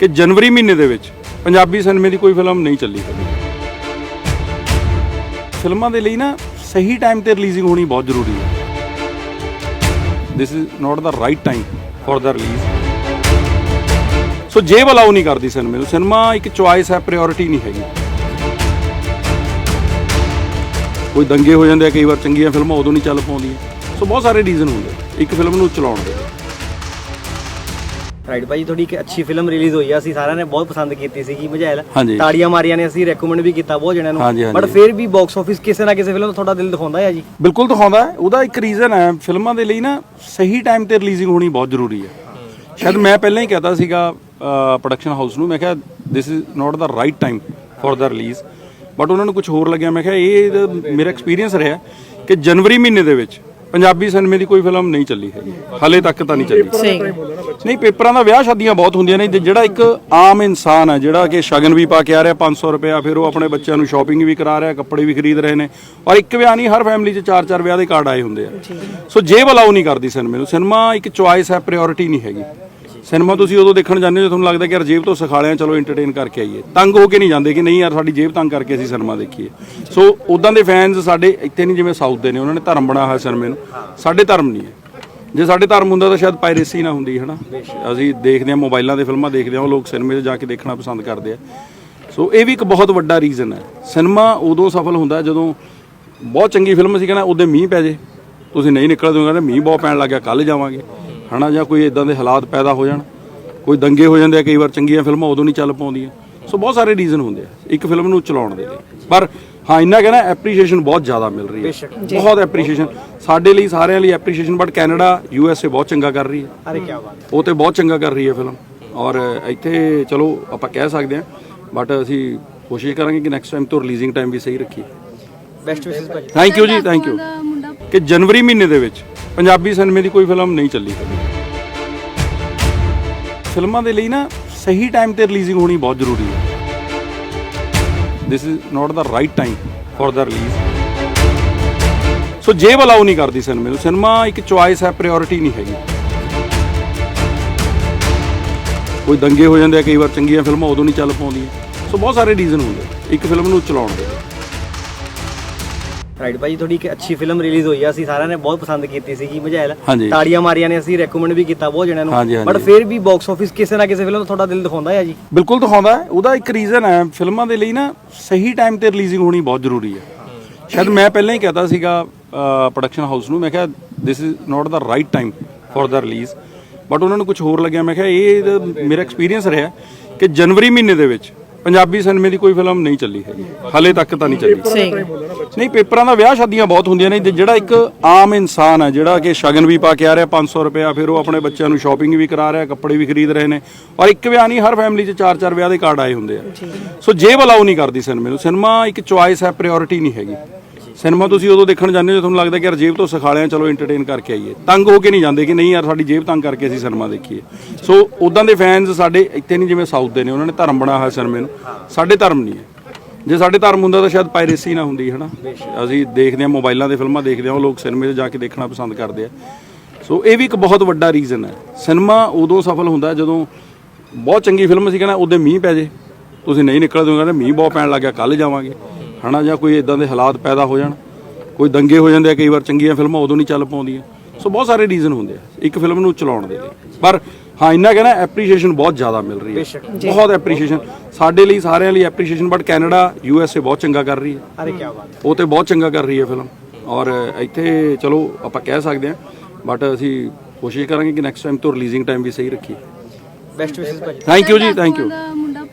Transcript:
ਕਿ ਜਨਵਰੀ ਮਹੀਨੇ ਦੇ ਵਿੱਚ ਪੰਜਾਬੀ ਸਿਨੇਮੇ ਦੀ ਕੋਈ ਫਿਲਮ ਨਹੀਂ ਚੱਲੀ ਕਦੀ। ਫਿਲਮਾਂ ਦੇ ਲਈ ਨਾ ਸਹੀ ਟਾਈਮ ਤੇ ਰਿਲੀਜ਼ਿੰਗ ਹੋਣੀ ਬਹੁਤ ਜ਼ਰੂਰੀ ਹੈ। This is not the right time for the release so ਜੇਬ ਅਲਾਉ ਨਹੀਂ ਕਰਦੀ ਸਿਨੇਮੇ ਨੂੰ। ਸਿਨੇਮਾ ਇੱਕ ਚੁਆਇਸ ਹੈ ਪ੍ਰਾਇੋਰਟੀ ਨਹੀਂ ਹੈਗੀ। ਕੋਈ ਦੰਗੇ ਹੋ ਜਾਂਦੇ ਆ, ਕਈ ਵਾਰ ਚੰਗੀਆਂ ਫਿਲਮਾਂ ਉਦੋਂ ਨਹੀਂ ਚੱਲ ਪਾਉਂਦੀਆਂ। ਸੋ ਬਹੁਤ ਸਾਰੇ ਰੀਜ਼ਨ ਹੁੰਦੇ ਇੱਕ ਫਿਲਮ ਨੂੰ ਚਲਾਉਣ ਦੇ। ਰਾਈਟ ਭਾਈ ਤੁਹਾਡੀ ਇੱਕ ਅੱਛੀ ਫਿਲਮ ਰਿਲੀਜ਼ ਹੋਈ ਆ। ਅਸੀਂ ਸਾਰਿਆਂ ਨੇ ਬਹੁਤ ਪਸੰਦ ਕੀਤੀ ਸੀਗੀ ਮਝੈਲ ਹਾਂਜੀ। ਤਾੜੀਆਂ ਮਾਰੀਆਂ ਨੇ ਅਸੀਂ ਰეკਮੈਂਡ ਵੀ ਕੀਤਾ ਬਹੁਤ ਜਣਿਆਂ ਨੂੰ। ਬਟ ਫਿਰ ਵੀ ਬਾਕਸ ਆਫਿਸ ਕਿਸੇ ਨਾ ਕਿਸੇ ਫਿਲਮ ਤੋਂ ਤੁਹਾਡਾ ਦਿਲ ਦਿਖਾਉਂਦਾ ਹੈ ਜੀ? ਬਿਲਕੁਲ ਦਿਖਾਉਂਦਾ ਹੈ। ਉਹਦਾ ਇੱਕ ਰੀਜ਼ਨ ਹੈ ਫਿਲਮਾਂ ਦੇ ਲਈ ਨਾ ਸਹੀ ਟਾਈਮ ਤੇ ਰਿਲੀਜ਼ਿੰਗ ਹੋਣੀ ਬਹੁਤ ਜ਼ਰੂਰੀ ਹੈ। ਸ਼ਾਇਦ ਮੈਂ ਪਹਿਲਾਂ ਹੀ ਕਹਤਾ ਸੀਗਾ ਪ੍ਰੋਡਕਸ਼ਨ ਹਾਊਸ ਨੂੰ। ਮੈਂ ਕਿਹਾ this is not the right time for the release but ਉਹਨਾਂ ਨੂੰ ਕੁਝ ਹੋਰ ਲੱਗਿਆ। ਮੈਂ ਕਿਹਾ ਇਹ ਮੇਰਾ ਐਕਸਪੀਰੀਅੰਸ ਰਿਹਾ ਕਿ ਜਨਵਰੀ ਮਹੀਨੇ ਦੇ ਵਿੱਚ ਪੰਜਾਬੀ ਸਿਨੇਮੇ ਦੀ ਕੋਈ ਫਿਲਮ ਨਹੀਂ ਚੱਲੀ ਹੈਗੀ। ਹਾਲੇ ਤੱਕ ਤਾਂ ਨਹੀਂ ਚੱਲੀ। ਨਹੀਂ ਪੇਪਰਾਂ ਦਾ ਵਿਆਹ ਸ਼ਾਦੀਆਂ ਬਹੁਤ ਹੁੰਦੀਆਂ ਨੇ ਤੇ ਜਿਹੜਾ ਇੱਕ ਆਮ ਇਨਸਾਨ ਹੈ ਜਿਹੜਾ ਕਿ ਸ਼ਗਨ ਵੀ ਪਾ ਕੇ ਆ ਰਿਹਾ 500 ਰੁਪਇਆ ਫਿਰ ਉਹ ਆਪਣੇ ਬੱਚਿਆਂ ਨੂੰ ਸ਼ਾਪਿੰਗ ਵੀ ਕਰਾ ਰਿਹਾ ਕੱਪੜੇ ਵੀ ਖਰੀਦ ਰਹੇ ਨੇ। ਔਰ ਇੱਕ ਵਿਆਹ ਨਹੀਂ ਹਰ ਫੈਮਿਲੀ 'ਚ ਚਾਰ ਚਾਰ ਵਿਆਹ ਦੇ ਕਾਰਡ ਆਏ ਹੁੰਦੇ ਆ। ਸੋ ਜੇਬ ਅਲਾਉ ਨਹੀਂ ਕਰਦੀ ਸਿਨੇਮੇ ਨੂੰ। ਸਿਨੇਮਾ ਇੱਕ ਚੁਆਇਸ ਹੈ ਪ੍ਰਾਇੋਰਟੀ ਨਹੀਂ ਹੈਗੀ। ਸਿਨੇਮਾ ਤੁਸੀਂ ਉਦੋਂ ਦੇਖਣ ਜਾਂਦੇ ਹੋ ਤੁਹਾਨੂੰ ਲੱਗਦਾ ਕਿ ਯਾਰ ਜੇਬ ਤੋਂ ਸਿਖਾਲਿਆ ਚਲੋ ਐਂਟਰਟੇਨ ਕਰਕੇ ਆਈਏ। ਤੰਗ ਹੋ ਕੇ ਨਹੀਂ ਜਾਂਦੇ ਕਿ ਨਹੀਂ ਯਾਰ ਸਾਡੀ ਜੇਬ ਤੰਗ ਕਰਕੇ ਅਸੀਂ ਸਿਨੇਮਾ ਦੇਖੀਏ। ਸੋ ਉਦਾਂ ਦੇ ਫੈਨਸ ਸਾਡੇ ਇੱਥੇ ਨਹੀਂ ਜਿਵੇਂ ਸਾਊਥ ਦੇ ਨੇ, ਉਹਨਾਂ ਨੇ ਧਰਮ ਬਣਾਇਆ ਹੋਇਆ ਸਿਨੇਮੇ ਨੂੰ। ਸਾਡੇ ਧਰਮ ਨਹੀਂ ਹੈ। ਜੇ ਸਾਡੇ ਧਰਮ ਹੁੰਦਾ ਤਾਂ ਸ਼ਾਇਦ ਪਾਇਰੇਸੀ ਨਾ ਹੁੰਦੀ, ਹਨਾ? ਅਸੀਂ ਦੇਖਦੇ ਹਾਂ ਮੋਬਾਈਲਾਂ ਦੇ ਫਿਲਮਾਂ ਦੇਖਦੇ ਹਾਂ, ਉਹ ਲੋਕ ਸਿਨੇਮੇ 'ਚ ਜਾ ਕੇ ਦੇਖਣਾ ਪਸੰਦ ਕਰਦੇ ਆ। ਸੋ ਇਹ ਵੀ ਇੱਕ ਬਹੁਤ ਵੱਡਾ ਰੀਜ਼ਨ ਹੈ। ਸਿਨੇਮਾ ਉਦੋਂ ਸਫਲ ਹੁੰਦਾ ਜਦੋਂ ਬਹੁਤ ਚੰਗੀ ਫਿਲਮ ਸੀ ਕਹਿੰਦਾ ਉਹਦੇ ਮੀਂਹ ਪੈ ਜੇ। ਤੁਸੀਂ ਨਹੀਂ ਨਿਕਲਦੇ ਹੋ ਕਹਿੰਦੇ ਮੀਂਹ ਬਹੁਤ ਪੈਣ ਲੱਗ ਗਿਆ ਕੱਲ ਜਾਵਾਂਗੇ। ਹਨਾ ਜਾਂ ਕੋਈ ਇਦਾਂ ਦੇ ਹਾਲਾਤ ਪੈਦਾ ਹੋ ਜਾਣ ਕੋਈ ਦੰਗੇ ਹੋ ਜਾਂਦੇ ਆ ਕਈ ਵਾਰ ਚੰਗੀਆਂ ਫਿਲਮਾਂ ਉਦੋਂ ਨਹੀਂ ਚੱਲ ਪਾਉਂਦੀਆਂ। ਸੋ ਬਹੁਤ ਸਾਰੇ ਰੀਜ਼ਨ ਹੁੰਦੇ ਆ ਇੱਕ ਫਿਲਮ ਨੂੰ ਚਲਾਉਣ ਦੇ ਲਈ। ਪਰ ਹਾਂ ਇੰਨਾ ਕਹਿਣਾ ਐਪਰੀਸ਼ੀਏਸ਼ਨ ਬਹੁਤ ਜ਼ਿਆਦਾ ਮਿਲ ਰਹੀ ਹੈ। ਬਹੁਤ ਐਪਰੀਸ਼ੀਏਸ਼ਨ ਸਾਡੇ ਲਈ ਸਾਰਿਆਂ ਲਈ appreciation but Canada U S A ਬਹੁਤ ਚੰਗਾ ਕਰ ਰਹੀ ਹੈ। ਅਰੇ ਕੀ ਬਾਤ ਉਹ ਤੇ ਬਹੁਤ ਚੰਗਾ ਕਰ ਰਹੀ ਹੈ ਫਿਲਮ ਔਰ ਇੱਥੇ ਚਲੋ ਆਪਾਂ ਕਹਿ ਸਕਦੇ ਹਾਂ ਬਟ ਅਸੀਂ ਕੋਸ਼ਿਸ਼ ਕਰਾਂਗੇ ਕਿ ਨੈਕਸਟ ਟਾਈਮ ਤੋਂ ਰਿਲੀਜ਼ਿੰਗ ਟਾਈਮ ਵੀ ਸਹੀ ਰੱਖੀਏ। ਬੈਸਟ ਵਿਸ਼ੇਸ ਭਾਜੀ। ਥੈਂਕ ਯੂ ਜੀ ਥੈਂਕ ਯੂ ਕਿ ਜਨਵਰੀ ਮਹੀਨੇ ਦੇ ਵਿੱਚ ਪੰਜਾਬੀ ਸਿਨੇਮੇ ਦੀ ਕੋਈ ਫਿਲਮ ਨਹੀਂ ਚੱਲੀ ਕਦੀ। ਫਿਲਮਾਂ ਦੇ ਲਈ ਨਾ ਸਹੀ ਟਾਈਮ ਤੇ ਰਿਲੀਜ਼ਿੰਗ ਹੋਣੀ ਬਹੁਤ ਜ਼ਰੂਰੀ ਹੈ। This is not the right time for the release so ਜੇਬ ਅਲਾਉ ਨਹੀਂ ਕਰਦੀ ਸਿਨੇਮੇ ਨੂੰ। ਸਿਨੇਮਾ ਇੱਕ ਚੁਆਇਸ ਹੈ ਪ੍ਰਾਇੋਰਟੀ ਨਹੀਂ ਹੈਗੀ। ਕੋਈ ਦੰਗੇ ਹੋ ਜਾਂਦੇ ਆ, ਕਈ ਵਾਰ ਚੰਗੀਆਂ ਫਿਲਮਾਂ ਉਦੋਂ ਨਹੀਂ ਚੱਲ ਪਾਉਂਦੀਆਂ। ਸੋ ਬਹੁਤ ਸਾਰੇ ਰੀਜ਼ਨ ਹੁੰਦੇ ਇੱਕ ਫਿਲਮ ਨੂੰ ਚਲਾਉਣ ਦੇ। ਰਾਈਟ ਭਾਜੀ ਤੁਹਾਡੀ ਇੱਕ ਅੱਛੀ ਫਿਲਮ ਰਿਲੀਜ਼ ਹੋਈ ਆ। ਅਸੀਂ ਸਾਰਿਆਂ ਨੇ ਬਹੁਤ ਪਸੰਦ ਕੀਤੀ ਸੀਗੀ ਮਝੈਲ। ਤਾੜੀਆਂ ਮਾਰੀਆਂ ਨੇ ਅਸੀਂ ਰეკਮੈਂਡ ਵੀ ਕੀਤਾ ਬਹੁਤ ਜਣਿਆਂ ਨੂੰ। ਬਟ ਫਿਰ ਵੀ ਬਾਕਸ ਆਫਿਸ ਕਿਸੇ ਨਾ ਕਿਸੇ ਫਿਲਮ ਨੂੰ ਤੁਹਾਡਾ ਦਿਲ ਦਿਖਾਉਂਦਾ ਉਹਦਾ ਇੱਕ ਰੀਜ਼ਨ ਹੈ ਫਿਲਮਾਂ ਦੇ ਲਈ ਨਾ ਸਹੀ ਟਾਈਮ ਤੇ ਰਿਲੀਜ਼ਿੰਗ ਹੋਣੀ ਬਹੁਤ ਜ਼ਰੂਰੀ ਹੈ। ਸ਼ਾਇਦ ਮੈਂ ਪਹਿਲਾਂ ਹੀ ਕਹਤਾ ਸੀਗਾ ਪ੍ਰੋਡਕਸ਼ਨ ਹਾਊਸ ਨੂੰ ਮੈਂ ਕਿਹਾ this is not the right time for the release but ਉਹਨਾਂ ਨੂੰ ਕੁਝ ਹੋਰ ਲੱਗਿਆ ਮੈਂ ਕਿਹਾ ਇਹ ਮੇਰਾ ਐਕਸਪੀਰੀਅੰਸ ਰਿਹਾ ਕਿ ਜਨਵਰੀ ਮਹੀਨੇ ਦੇ ਵਿੱਚ ਪੰਜਾਬੀ ਸਿਨੇਮੇ ਦੀ ਕੋਈ ਫਿਲਮ ਨਹੀਂ ਚੱਲੀ ਹੈਗੀ। ਹਾਲੇ ਤੱਕ ਤਾਂ ਨਹੀਂ ਚੱਲੀ। ਨਹੀਂ ਪੇਪਰਾਂ ਦਾ ਵਿਆਹ ਸ਼ਾਦੀਆਂ ਬਹੁਤ ਹੁੰਦੀਆਂ ਨੇ ਤੇ ਜਿਹੜਾ ਇੱਕ ਆਮ ਇਨਸਾਨ ਹੈ ਜਿਹੜਾ ਕਿ ਸ਼ਗਨ ਵੀ ਪਾ ਕੇ ਆ ਰਿਹਾ 500 ਰੁਪਇਆ ਫਿਰ ਉਹ ਆਪਣੇ ਬੱਚਿਆਂ ਨੂੰ ਸ਼ਾਪਿੰਗ ਵੀ ਕਰਾ ਰਿਹਾ ਕੱਪੜੇ ਵੀ ਖਰੀਦ ਰਹੇ ਨੇ। ਔਰ ਇੱਕ ਵਿਆਹ ਨਹੀਂ ਹਰ ਫੈਮਿਲੀ 'ਚ ਚਾਰ ਚਾਰ ਵਿਆਹ ਦੇ ਕਾਰਡ ਆਏ ਹੁੰਦੇ ਆ। ਸੋ ਜੇਬ ਅਲਾਉ ਨਹੀਂ ਕਰਦੀ ਸਿਨੇਮੇ ਨੂੰ। ਸਿਨੇਮਾ ਇੱਕ ਚੁਆਇਸ ਹੈ ਪ੍ਰਾਇੋਰਟੀ ਨਹੀਂ ਹੈਗੀ। ਸਿਨੇਮਾ ਤੁਸੀਂ ਉਦੋਂ ਦੇਖਣ ਜਾਂਦੇ ਹੋ ਤੁਹਾਨੂੰ ਲੱਗਦਾ ਕਿ ਯਾਰ ਜੇਬ ਤੋਂ ਸਿਖਾਲਿਆ ਚਲੋ ਐਂਟਰਟੇਨ ਕਰਕੇ ਆਈਏ। ਤੰਗ ਹੋ ਕੇ ਨਹੀਂ ਜਾਂਦੇ ਕਿ ਨਹੀਂ ਯਾਰ ਸਾਡੀ ਜੇਬ ਤੰਗ ਕਰਕੇ ਅਸੀਂ ਸਿਨੇਮਾ ਦੇਖੀਏ। ਸੋ ਉਦਾਂ ਦੇ ਫੈਨਸ ਸਾਡੇ ਇੱਥੇ ਨਹੀਂ ਜਿਵੇਂ ਸਾਊਥ ਦੇ ਨੇ, ਉਹਨਾਂ ਨੇ ਧਰਮ ਬਣਾਇਆ ਹੋਇਆ ਸਿਨੇਮੇ ਨੂੰ। ਸਾਡੇ ਧਰਮ ਨਹੀਂ ਹੈ। ਜੇ ਸਾਡੇ ਧਰਮ ਹੁੰਦਾ ਤਾਂ ਸ਼ਾਇਦ ਪਾਇਰੇਸੀ ਨਾ ਹੁੰਦੀ ਹੈ ਨਾ ਅਸੀਂ ਦੇਖਦੇ ਹਾਂ, ਮੋਬਾਈਲਾਂ ਦੇ ਫਿਲਮਾਂ ਦੇਖਦੇ ਹਾਂ, ਉਹ ਲੋਕ ਸਿਨੇਮੇ 'ਚ ਜਾ ਕੇ ਦੇਖਣਾ ਪਸੰਦ ਕਰਦੇ ਆ। ਸੋ ਇਹ ਵੀ ਇੱਕ ਬਹੁਤ ਵੱਡਾ ਰੀਜ਼ਨ ਹੈ। ਸਿਨੇਮਾ ਉਦੋਂ ਸਫਲ ਹੁੰਦਾ ਜਦੋਂ ਬਹੁਤ ਚੰਗੀ ਫਿਲਮ ਸੀ ਕਹਿੰਦਾ ਉਹਦੇ ਮੀਂਹ ਪੈ ਜੇ। ਤੁਸੀਂ ਨਹੀਂ ਨਿਕਲਦੇ ਹੋ ਕਹਿੰਦੇ ਮੀਂਹ ਬਹੁਤ ਪੈਣ ਲੱਗ ਗਿਆ ਕੱਲ ਜਾਵਾਂਗੇ। ਹਨਾ ਜਾਂ ਕੋਈ ਇਦਾਂ ਦੇ ਹਾਲਾਤ ਪੈਦਾ ਹੋ ਜਾਣ ਕੋਈ ਦੰਗੇ ਹੋ ਜਾਂਦੇ ਆ ਕਈ ਵਾਰ ਚੰਗੀਆਂ ਫਿਲਮਾਂ ਉਦੋਂ ਨਹੀਂ ਚੱਲ ਪਾਉਂਦੀਆਂ। ਸੋ ਬਹੁਤ ਸਾਰੇ ਰੀਜ਼ਨ ਹੁੰਦੇ ਆ ਇੱਕ ਫਿਲਮ ਨੂੰ ਚਲਾਉਣ ਦੇ ਲਈ। ਪਰ ਹਾਂ ਇੰਨਾ ਕਹਿਣਾ ਐਪਰੀਸ਼ੀਏਸ਼ਨ ਬਹੁਤ ਜ਼ਿਆਦਾ ਮਿਲ ਰਹੀ ਹੈ ਬਹੁਤ ਐਪਰੀਸ਼ੀਏਸ਼ਨ ਸਾਡੇ ਲਈ ਸਾਰਿਆਂ ਲਈ appreciation but Canada U S A ਬਹੁਤ ਚੰਗਾ ਕਰ ਰਹੀ ਹੈ ਅਰੇ ਕੀ ਬਾਤ ਉਹ ਤੇ ਬਹੁਤ ਚੰਗਾ ਕਰ ਰਹੀ ਹੈ ਫਿਲਮ ਔਰ ਇੱਥੇ ਚਲੋ ਆਪਾਂ ਕਹਿ ਸਕਦੇ ਹਾਂ ਬਟ ਅਸੀਂ ਕੋਸ਼ਿਸ਼ ਕਰਾਂਗੇ ਕਿ ਨੈਕਸਟ ਟਾਈਮ ਤੋਂ ਰਿਲੀਜ਼ਿੰਗ ਟਾਈਮ ਵੀ ਸਹੀ ਰੱਖੀਏ। ਬੈਸਟ ਵਿਸ਼ੇਸ ਭਾਜੀ। ਥੈਂਕ ਯੂ ਜੀ ਥੈਂਕ ਯੂ